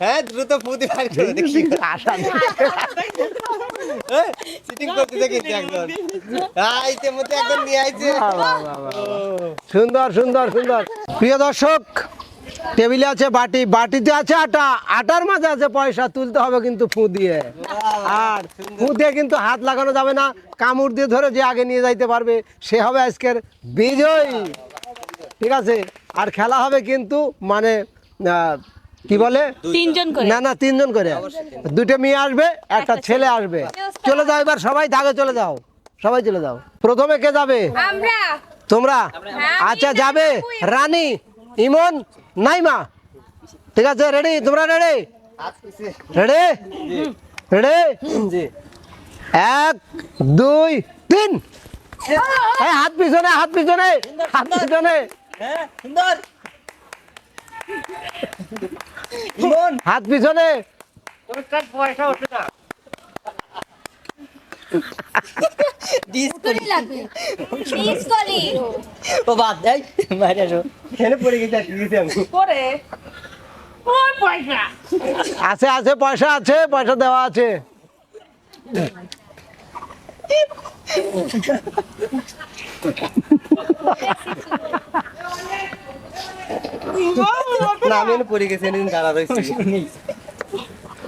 হ্যাঁ দ্রুত ফুদি বার করে দেখি। আশা সিটিং করতে দেখেছি একজন। হ্যাঁ ইতিমধ্যে একজন নিয়ে আইছে। সুন্দর সুন্দর সুন্দর। প্রিয় দর্শক টেবিলে আছে বাটি। বাটিতে আছে আটা। আটার মাঝে আছে পয়সা তুলতে হবে কিন্তু ফু দিয়ে আর ফু দিয়ে কিন্তু হাত লাগানো যাবে না। কামড় দিয়ে ধরে যে আগে নিয়ে যাইতে পারবে সে হবে আজকের বিজয়ী। ঠিক আছে? আর খেলা হবে কিন্তু মানে কি বলে? তিনজন করে। না না তিনজন করে। দুটো মেয়ে আসবে একটা ছেলে আসবে। চলে যাও এবার সবাই দাগে চলে যাও। সবাই চলে যাও। প্রথমে কে যাবে? আমরা। তোমরা? হ্যাঁ, আচ্ছা যাবে রানী ইমন নাইমা। ঠিক আছে রেডি? তোমরা রেডি? রেডি? রেডি? এক দুই তিন। এই হাত পিছনে হাত পিছনে হাত পিছনে। হ্যাঁ সুন্দর। হাত পিছনে। ও বাদ দেয় পড়ে গেছে আছে আছে পয়সা আছে পয়সা দেওয়া আছে। না আমি এখানে পড়ে গেছি এখানে দাঁড়া রয়েছি।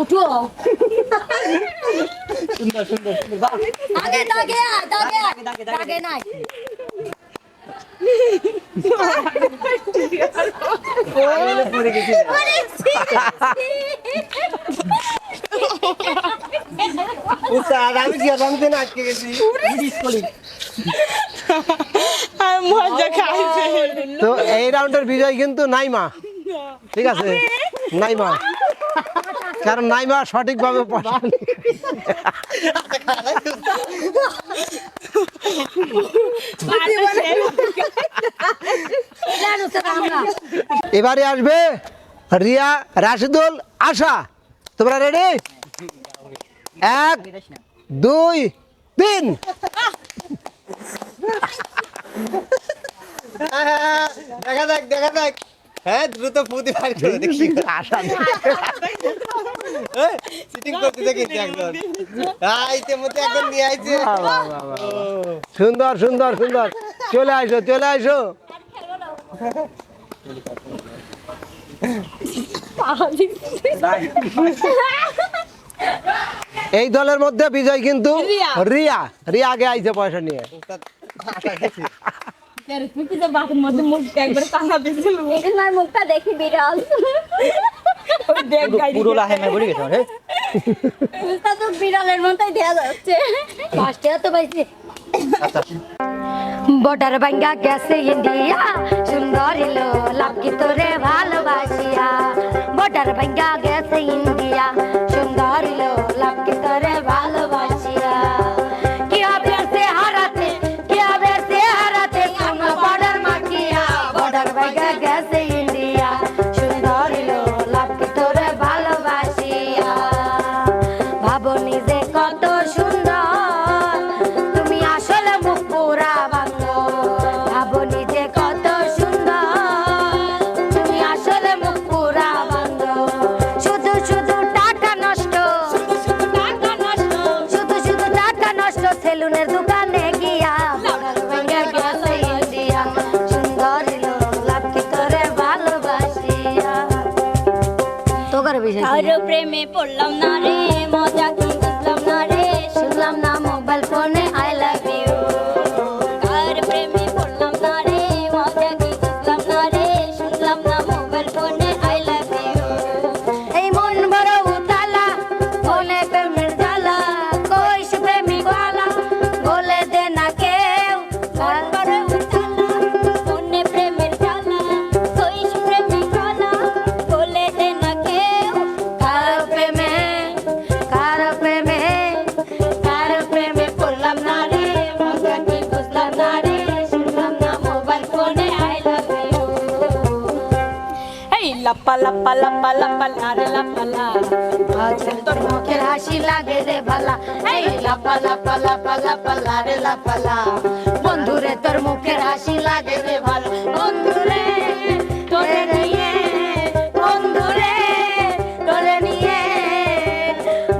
উঠো সুন্দর সুন্দর সুন্দর দাগে দাগে দাগে দাগে নাই। পড়ে গেছি। আমি কি আমি তো আটকে গেছি? মজা খাইছে। তো এই রাউন্ডের বিজয় কিন্তু নাইমা। ঠিক আছে? নাইমা। কারণ নাইমা সঠিকভাবে পয়সা এবারে আসবে রিয়া রাশিদুল আশা। তোমরা রেডি এক দুই তিন। দেখা যাক দেখা যাক। হ্যাঁ দ্রুত ফুদি বার করে দেখি আশা। সিটিং করতে দেখেছি একজন হ্যাঁ ইতিমধ্যে একজন নিয়ে আইছে। সুন্দর সুন্দর সুন্দর চলে আসো চলে আসো এই দলের মধ্যে বিজয় কিন্তু রিয়া। রিয়া রিয়া আগে আইছে পয়সা নিয়ে তোমার মুখটা দেখি বিড়াল পুরো লাহে না বলে গেছে রে মুখটা তো বিড়ালের মতোই দেয়া যাচ্ছে পাঁচটা তো পাইছি বর্ডার ভাঙ্গা গেছে ইন্ডিয়া সুন্দর তোরে ভালোবাসিয়া বর্ডার ভাঙ্গা গেছে ইন্ডিয়া সুন্দর সেলুনের দোকানে গিয়া বর্ডার ভেঙে গেছে ইন্ডিয়া। সুন্দর লাভ কি করে ভালোবাসিয়া। তো করে বেশি প্রেমে পড়লাম না রে মজা কি বুঝলাম না রে শুনলাম না মোবাইল ফোনে। লাপা লাপা লাপা লাপা লারে লাপালা বাজেল তোর মুখের হাসি লাগে রে ভালা এই লাপা লাপা লাপা লাপা লারে লাপালা বন্ধুরে তোর মুখের হাসি লাগে রে ভালো বন্ধুরে তোরে নিয়ে বন্ধুরে তোরে নিয়ে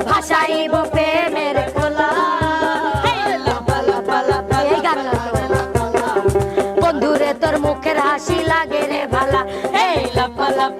ভাষাইব প্রেমের খোলা বন্ধুরে তোর মুখের হাসি লাগে রে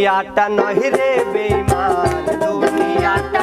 দুনিয়াটা নহিরে বেইমান দুনিয়াটা